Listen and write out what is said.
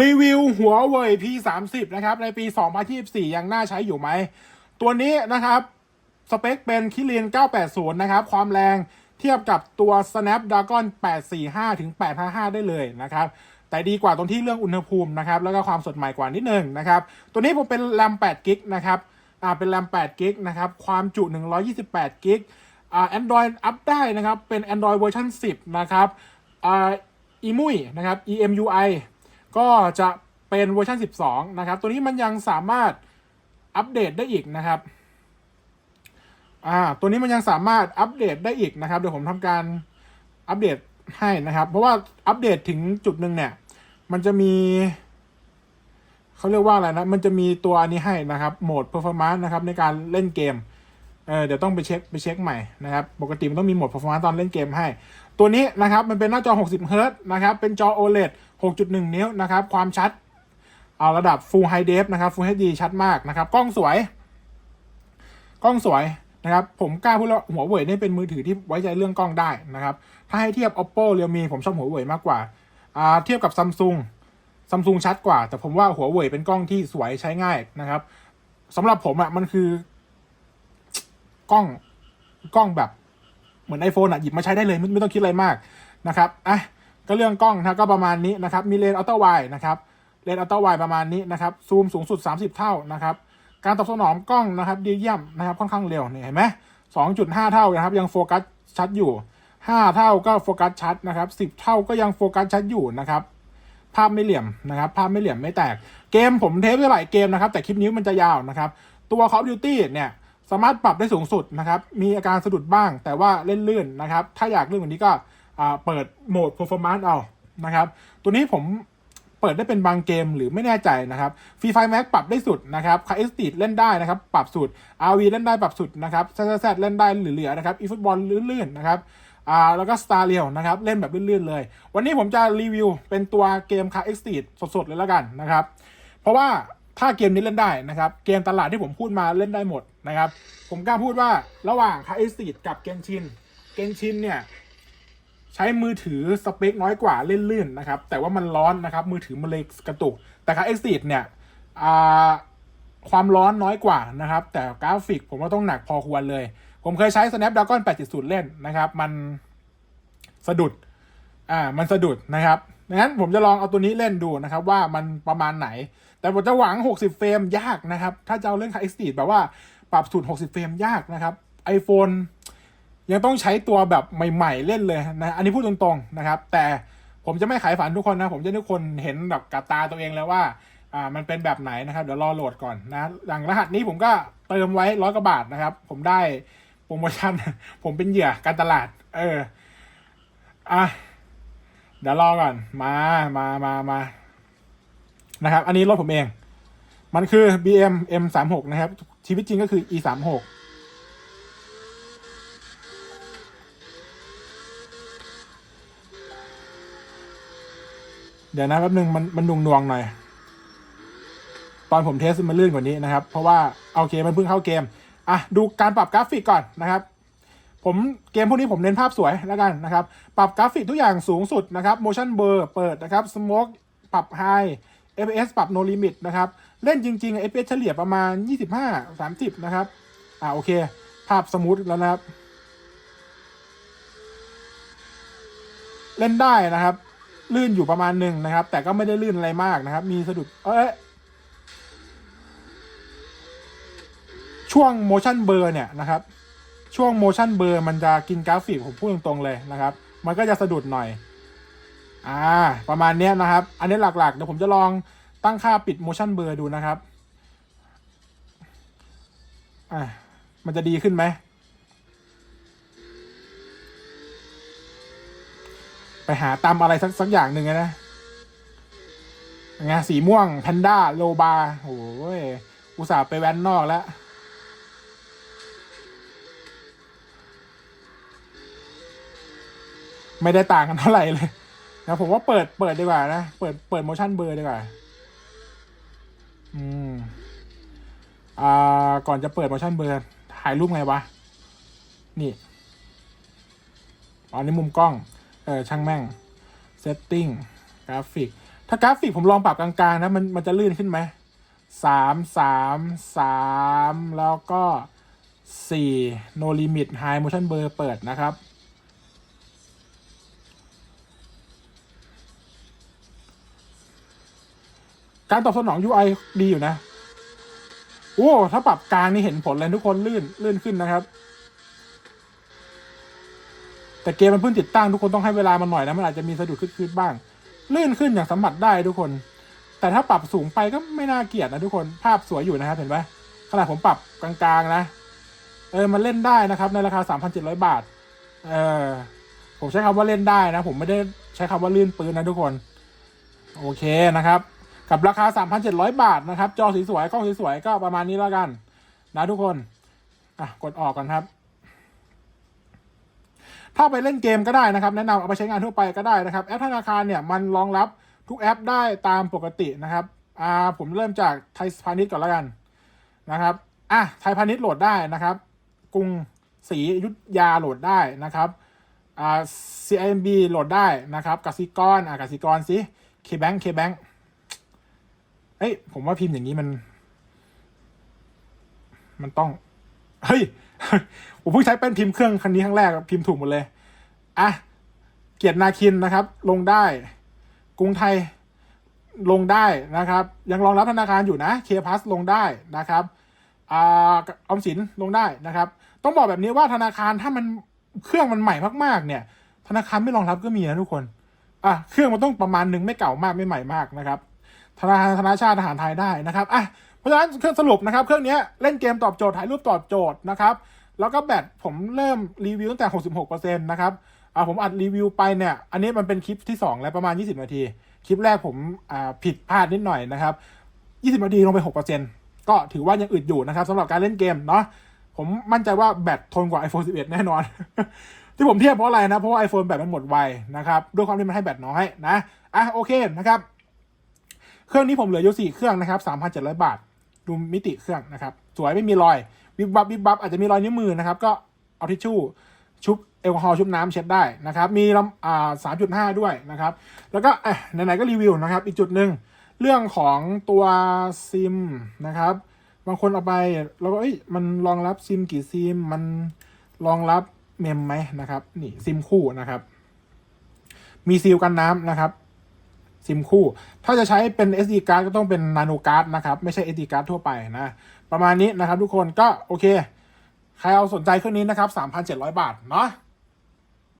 รีวิวหัวเว่ย P30 นะครับ ในปี 2024 ยังน่าใช้อยู่ไหม ตัวนี้นะครับ สเปคเป็นคิริน980 นะครับ ความแรงเทียบกับตัว Snapdragon 845 ถึง 855 ได้เลยนะครับ แต่ดีกว่าตรงที่เรื่องอุณหภูมินะครับ แล้วก็ความสดใหม่กว่านิดนึงนะครับ ตัวนี้ผมเป็นแรม8กิกนะครับ อ่า เป็นแรม8กิกนะครับ ความจุ 128กิกอ่า Android อัพได้นะครับ เป็น Android เวอร์ชัน10 นะครับ อ่า EMUI นะครับ EMUI ก็จะเป็นเวอร์ชัน12 นะครับ ตัวนี้มันยังสามารถอัปเดตได้อีกนะครับ อ่า ตัวนี้มันยังสามารถอัปเดตได้อีกนะครับ เดี๋ยวผมทำการอัปเดตให้นะครับ เพราะว่าอัปเดตถึงจุดหนึ่งเนี่ย มันจะมี เขาเรียกว่าอะไรนะ มันจะมีตัวอันนี้ให้นะครับ โหมด performance นะครับ ในการเล่นเกม เออเดี๋ยวต้องไปเช็คไปเช็คใหม่นะครับ ปกติมันต้องมีโหมด performance ตอนเล่นเกมให้ ตัวนี้นะครับ มันเป็นหน้าจอ 60เฮิร์ตนะครับ เป็นจอ OLED 6.1 นิ้วนะครับ ความชัด เอาระดับ Full High Def นะครับ Full HD ชัดมากนะครับ กล้องสวย กล้องสวยนะครับ ผมกล้าพูดแล้วหัวเว่ยนี่เป็นมือถือที่ไว้ใจเรื่องกล้องได้นะครับ ถ้าให้เทียบ oppo realme ผมชอบหัวเว่ยมากกว่าอ่า เทียบกับ samsung ซัมซุงชัดกว่า แต่ผมว่าหัวเว่ยเป็นกล้องที่สวยใช้ง่ายนะครับสำหรับผมอะ่ะมันคือกล้องกล้องแบบเหมือน iPhone อะหยิบมาใช้ได้เลยไม่ไม่ต้องคิดอะไรมากนะครับอะ ก็เรื่องกล้องนะก็ประมาณนี้นะครับมีเลนส์อัลตร้าไวนะครับเลนส์อัลตร้าไวประมาณนี้นะครับซูมสูงสุด 30 เท่านะครับการตอบสนองกล้องนะครับดีเยี่ยมนะครับค่อนข้างเร็วเนี่ยเห็นไหม2.5เท่านะครับยังโฟกัสชัดอยู่5เท่าก็โฟกัสชัดนะครับ10เท่าก็ยังโฟกัสชัดอยู่นะครับภาพไม่เหลี่ยมนะครับภาพไม่เหลี่ยมไม่แตกเกมผมเทปไปหลายเกมนะครับแต่คลิปนี้มันจะยาวนะครับตัว Call of Duty เนี่ยสามารถปรับได้สูงสุดนะครับมีอาการสะดุดบ้างแต่ว่าเล่นลื่นนะครับถ้าอยากลื่นกว่านี้ก็ เปิดโหมด performance เอานะครับ ตัวนี้ผมเปิดได้เป็นบางเกมหรือไม่แน่ใจนะครับฟรีไฟแม็กปรับได้สุดนะครับคาเอสตีเล่นได้นะครับ ปรับสุด RV เล่นได้ปรับสุดนะครับแซดเล่นได้เหลือๆนะครับอีฟุตบอลลื่นๆนะครับอ่าแล้วก็ Star r a i l นะครับ เล่นแบบลื่นๆเลย วันนี้ผมจะรีวิวเป็นตัวเกม Car e x t r e สดๆเลยแล้วกันนะครับ เพราะว่าถ้าเกมนี้เล่นได้นะครับ เกมตลาดที่ผมพูดมาเล่นได้หมดนะครับ ผมกล้าพูดว่าระหว่าง Car e x t r e กับเกนชิน เกนชินเนี่ย ใช้มือถือสเปคน้อยกว่าเล่นลื่นนะครับ แต่ว่ามันร้อนนะครับมือถือมันเลยกระตุก แต่ Car e x t r e เนี่ยความร้อนน้อยกว่านะครับ แต่กราฟิกผมว่าต้องหนักพอควรเลย ผมเคยใช้ Snapdragon 870 เล่นนะครับ มันสะดุดอ่ามันสะดุดนะครับดังนั้นผมจะลองเอาตัวนี้เล่นดูนะครับว่ามันประมาณไหน แต่ผมจะหวัง 60 เฟรมยากนะครับ ถ้าจะเอาเล่นคา X แบบว่าปรับสูตร60 เฟรมยากนะครับ iPhone ยังต้องใช้ตัวแบบใหม่ ๆ เล่นเลยนะอันนี้พูดตรงๆนะครับ แต่ผมจะไม่ขายฝันทุกคนนะ ผมจะทุกคนเห็นแบบกับตาตัวเองแล้วว่าอ่ามันเป็นแบบไหนนะครับเดี๋ยวรอโหลดก่อนนะอย่งรหัสนี้ผมก็เติมไว้ร้อยกว่าบาทนะครับ ผมได้โปรโมชั่น ผมเป็นเหยื่อการตลาด เอออะเดี๋ยวรอก่อนมามามามานะครับ อันนี้รถผมเอง มันคือ BM M36 นะครับชีวิตจริงก็คือ E36 เดี๋ยวนะแป๊บนึงมันมันนุ่งนวงหน่อย ตอนผมเทสมันลื่นกว่านี้นะครับ เพราะว่าโอเคมันเพิ่งเข้าเกม อะดูการปรับกราฟิกก่อนนะครับ ผมเกมพวกนี้ผมเน้นภาพสวยแล้วกันนะครับ ปรับกราฟิกทุกอย่างสูงสุดนะครับ motion blur เปิดนะครับ smoke ปรับ high fps ปรับ no limit นะครับ เล่นจริง ๆ fps เฉลี่ยประมาณ 25 30 นะครับ อ่าโอเค ภาพสมูทแล้วนะครับ เล่นได้นะครับ ลื่นอยู่ประมาณหนึ่งนะครับ แต่ก็ไม่ได้ลื่นอะไรมากนะครับ มีสะดุดเอ้ยช่วง motion blur เนี่ยนะครับ ช่วง motion blur มันจะกินกราฟิกผมพูดตรงๆเลยนะครับ มันก็จะสะดุดหน่อย อ่า ประมาณเนี้ยนะครับ อันนี้หลักๆ เดี๋ยวผมจะลองตั้งค่าปิด motion blur ดูนะครับ อ่ามันจะดีขึ้นไหม ไปหาตามอะไรสักสักอย่างหนึ่งนะไงสีม่วงแพนด้าโลบาโอ้ยอุตส่าห์ไปแว้นนอกแล้วไม่ได้ต่างกันเท่าไหร่เลยนะผมว่าเปิดเปิดดีกว่านะเปิดเปิด motion blur ดีกว่า อืมอ่าก่อนจะเปิด motion blur ถ่ายรูปไงวะ นี่อ๋อนี่มุมกล้อง เออช่างแม่ง setting กราฟิก ถ้ากราฟิกผมลองปรับกลางๆนะมันมันจะลื่นขึ้นไหมสามสามสามแล้วก็สี่ no limit high motion blur เปิดนะครับ การตอบสนอง UI ดีอยู่นะ โอ้ ถ้าปรับกลางนี่เห็นผลเลยทุกคนลื่นลื่นขึ้นนะครับ แต่เกมมันเพิ่งติดตั้งทุกคนต้องให้เวลามันหน่อยนะมันอาจจะมีสะดุดขึ้นๆบ้างลื่นขึ้นอย่างสัมผัสได้ทุกคน แต่ถ้าปรับสูงไปก็ไม่น่าเกลียดนะทุกคนภาพสวยอยู่นะครับเห็นไหมขนาดผมปรับกลางๆนะ เออมันเล่นได้นะครับ ในราคา 3,700 บาท เออผมใช้คำว่าเล่นได้นะ ผมไม่ได้ใช้คำว่าลื่นปืนนะทุกคน โอเคนะครับ กับราคา 3,700 บาทนะครับ จอสวยๆกล้องสวยๆก็ประมาณนี้แล้วกัน นะทุกคนอะกดออกกันครับ ถ้าไปเล่นเกมก็ได้นะครับแนะนำเอาไปใช้งานทั่วไปก็ได้นะครับแอปธนาคารเนี่ยมันรองรับทุกแอปได้ตามปกตินะครับอ่าผมเริ่มจากไทยพาณิชย์ก่อนแล้วกันนะครับอะไทยพาณิชย์โหลดได้นะครับ กรุงศรีอยุธยาโหลดได้นะครับอ่า CIMB โหลดได้นะครับกสิกรอะกสิกรสิ KBank KBank เอ้ยผมว่าพิมพ์อย่างนี้มัน มันต้อง เฮ้ย ผมเพิ่งใช้เป็นพิมพ์เครื่องคันนี้ครั้งแรกพิมพ์ถูกหมดเลยอะเกียรตินาคินนะครับ ลงได้กรุงไทยลงได้นะครับ ยังรองรับธนาคารอยู่นะเคพัสลงได้นะครับอ่าออมสินลงได้นะครับ ต้องบอกแบบนี้ว่าธนาคารถ้ามันเครื่องมันใหม่มากๆ เนี่ย ธนาคารไม่รองรับก็มีนะทุกคนอะเครื่องมันต้องประมาณหนึ่งไม่เก่ามากไม่ใหม่มากนะครับธนาคารธนาชาติทหารไทยได้นะครับอะเพราะฉะนั้นเครื่องสรุปนะครับ เครื่องนี้เล่นเกมตอบโจทย์ถ่ายรูปตอบโจทย์นะครับ แล้วก็แบตผมเริ่มรีวิวตั้งแต่ 66%นะครับอ่าผมอัดรีวิวไปเนี่ย อันนี้มันเป็นคลิปที่ 2 แล้วประมาณ 20 นาที คลิปแรกผมอ่าผิดพลาดนิดหน่อยนะครับ 20 นาทีลงไป 6%ก็ถือว่ายังอึดอยู่นะครับสำหรับการเล่นเกมเนาะผมมั่นใจว่าแบตทนกว่า iPhone 11 แน่นอน ที่ผมเทียบเพราะอะไรนะ เพราะว่า iPhone แบตมันหมดไวนะครับ ด้วยความที่มันให้แบตน้อยนะอะโอเคนะครับ เครื่องนี้ผมเหลืออยู่สี่เครื่องนะครับสามพันเจ็ดร้อยบาท ดูมิติเครื่องนะครับ สวยไม่มีรอย วิบวับวิบวับอาจจะมีรอยนิ้วมือนะครับ ก็เอาทิชชู่ชุบแอลกอฮอล์ชุบน้ำเช็ดได้นะครับ มีลำอ่าสามจุดห้าด้วยนะครับ แล้วก็อะไหนๆก็รีวิวนะครับ อีกจุดหนึ่งเรื่องของตัวซิมนะครับ บางคนเอาไปแล้วก็เอ้ยมันรองรับซิมกี่ซิม มันรองรับเมมไหมนะครับ นี่ซิมคู่นะครับ มีซีลกันน้ำนะครับ ซิมคู่ ถ้าจะใช้เป็น SD card ก็ต้องเป็น nano card นะครับ ไม่ใช่ SD card ทั่วไปนะ ประมาณนี้นะครับทุกคนก็โอเค ใครเอาสนใจเครื่องนี้นะครับ 3,700 บาทเนาะ